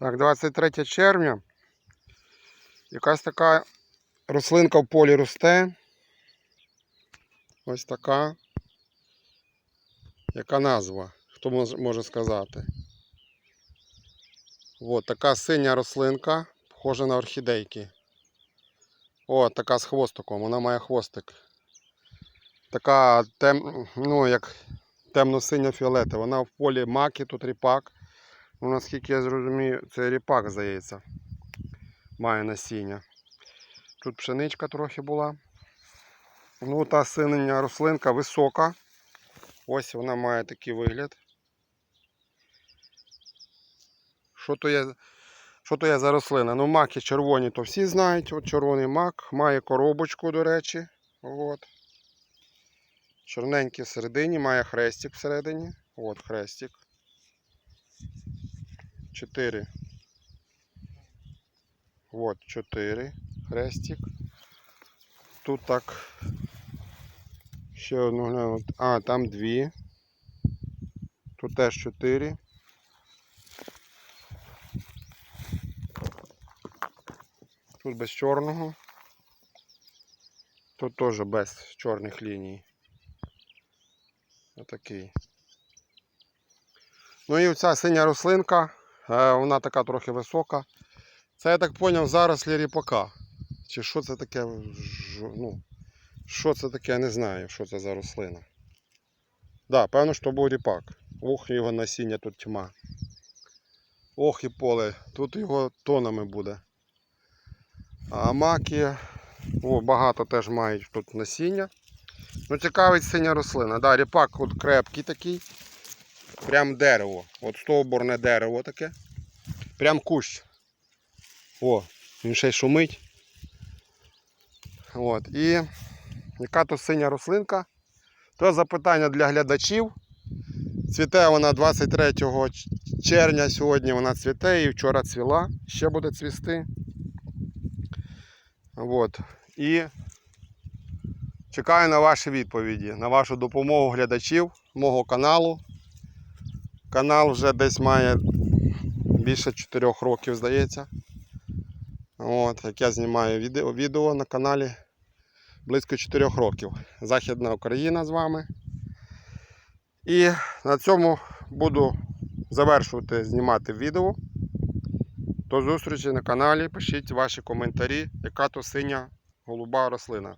Так, 23 червня. Якась така рослинка в полі росте. Ось така. Яка назва? Хто може, сказати? От така синя рослинка, схожа на орхідейки. О, така з хвостиком, вона має хвостик. Така тем, ну, як темно-синя фіолета. Вона в полі маки, тут ріпак. Ну, наскільки я зрозумію, це ріпак, здається. Має насіння. Тут пшеничка трохи була. Ну, та синя рослинка висока. Ось вона має такий вигляд. Що то є, що то є за рослина? Ну, маки червоні, то всі знають. От червоний мак. Має коробочку, до речі. От. Чорненький всередині, має хрестик всередині. От хрестик. 4. Вот 4 хрестик. Тут так. Ще одну гляну. А, там дві. Тут теж 4. Тут без чорного. Тут теж без чорних ліній. Отакий. Ну і оця синя рослинка, вона така трохи висока. Це я так зрозумів зарослі ріпака. Чи що це таке? Ну, що це таке, я не знаю, що це за рослина. Так, да, певно, що був ріпак. Ох, його насіння тут тьма. Ох і поле, тут його тонами буде. А маки, о, багато теж мають тут насіння. Ну, цікавить синя рослина. Да, ріпак от крепкий такий. Прям дерево. От стовбурне дерево таке. Прям кущ. О, він ще й шумить. От. І яка то синя рослинка? То запитання для глядачів. Цвіте вона 23 червня, сьогодні вона цвіте і вчора цвіла, ще буде цвісти. От. І чекаю на ваші відповіді, на вашу допомогу глядачів мого каналу. Канал вже десь має більше 4 років, здається. От, як я знімаю відео, відео на каналі близько 4 років. Західна Україна з вами. І на цьому буду завершувати знімати відео. До зустрічі на каналі. Пишіть ваші коментарі, яка то синя голуба рослина.